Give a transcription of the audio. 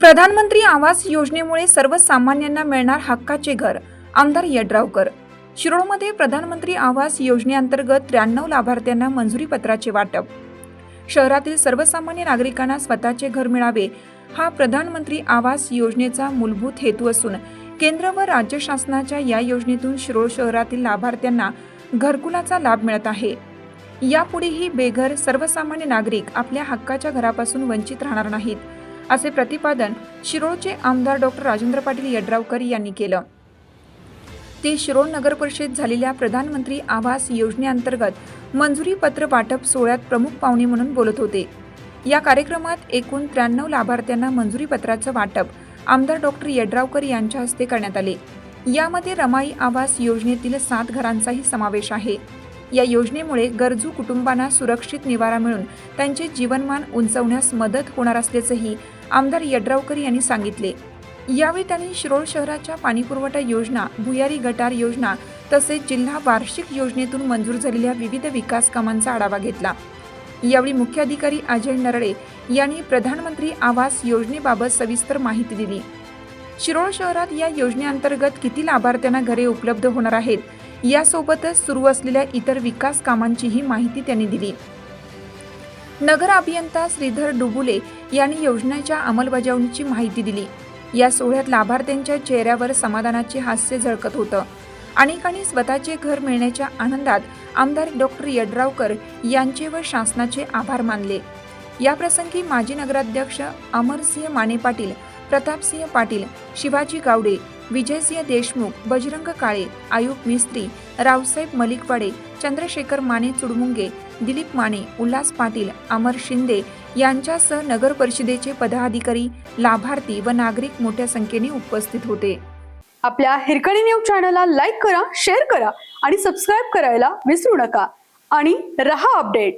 प्रधानमंत्री आवास योजनेमुळे सर्वसामान्यांना मिळणार हक्काचे घर आमदार यड्रावकर. शिरोळमध्ये प्रधानमंत्री आवास योजनेअंतर्गत त्र्याण्णव लाभार्थ्यांना मंजुरी पत्राचे वाटप. शहरातील सर्वसामान्य नागरिकांना स्वतःचे घर मिळावे हा प्रधानमंत्री आवास योजनेचा मूलभूत हेतू असून केंद्र व राज्य शासनाच्या या योजनेतून शिरोळ शहरातील लाभार्थ्यांना घरकुलाचा लाभ मिळत आहे. यापुढेही बेघर सर्वसामान्य नागरिक आपल्या हक्काच्या घरापासून वंचित राहणार नाहीत. असे प्रतिपादन शिरोळचे आमदार डॉक्टर राजेंद्र पाटील यड्रावकर यांनी केलं. ते शिरोळ नगर परिषद झालेल्या प्रधानमंत्री आवास योजनेअंतर्गत मंजुरी पत्र वाटप सोहळ्यात प्रमुख पाहुणे म्हणून बोलत होते. या कार्यक्रमात एकूण त्र्याण्णव लाभार्थ्यांना मंजुरी पत्राचं वाटप आमदार डॉक्टर यड्रावकर यांच्या हस्ते करण्यात आले. यामध्ये रमाई आवास योजनेतील सात घरांचाही समावेश आहे. या योजनेमुळे गरजू कुटुंबांना सुरक्षित निवारा मिळून त्यांचे जीवनमान उंचवण्यास मदत होणार असल्याचंही आमदार यड्रावकर यांनी सांगितले. यावेळी त्यांनी शिरोळ शहराच्या पाणीपुरवठा योजना भुयारी गटार योजना तसेच जिल्हा वार्षिक योजनेतून मंजूर झालेल्या विविध विकास कामांचा आढावा घेतला. यावेळी मुख्याधिकारी अजय नरळे यांनी प्रधानमंत्री आवास योजनेबाबत सविस्तर माहिती दिली. शिरोळ शहरात या योजनेअंतर्गत किती लाभार्थ्यांना घरे उपलब्ध होणार आहेत यासोबतच सुरू असलेल्या इतर विकास कामांचीही माहिती त्यांनी दिली. नगर अभियंता श्रीधर डुबुले यांनी योजनेच्या अंमलबजावणीची माहिती दिली. या सोहळ्यात लाभार्थ्यांच्या चेहऱ्यावर समाधानाचे हास्य झळकत होतं. अनेकांनी स्वतःचे घर मिळण्याच्या आनंदात आमदार डॉक्टर यड्रावकर यांचे व शासनाचे आभार मानले. याप्रसंगी माजी नगराध्यक्ष अमरसिंह माने पाटील प्रतापसिंह पाटील शिवाजी गावडे विजयसिंह देशमुख बजरंग काळे आयुब मिस्त्री रावसाहेब मलिकवाडे चंद्रशेखर माने चुडमुंगे दिलीप माने उल्हास पाटील अमर शिंदे यांच्यासह नगर परिषदेचे पदाधिकारी लाभार्थी व नागरिक मोठ्या संख्येने उपस्थित होते. आपल्या हिरकणी न्यूज चॅनलला लाईक करा शेअर करा आणि सबस्क्राईब करायला विसरू नका. आणि रहा अपडेट.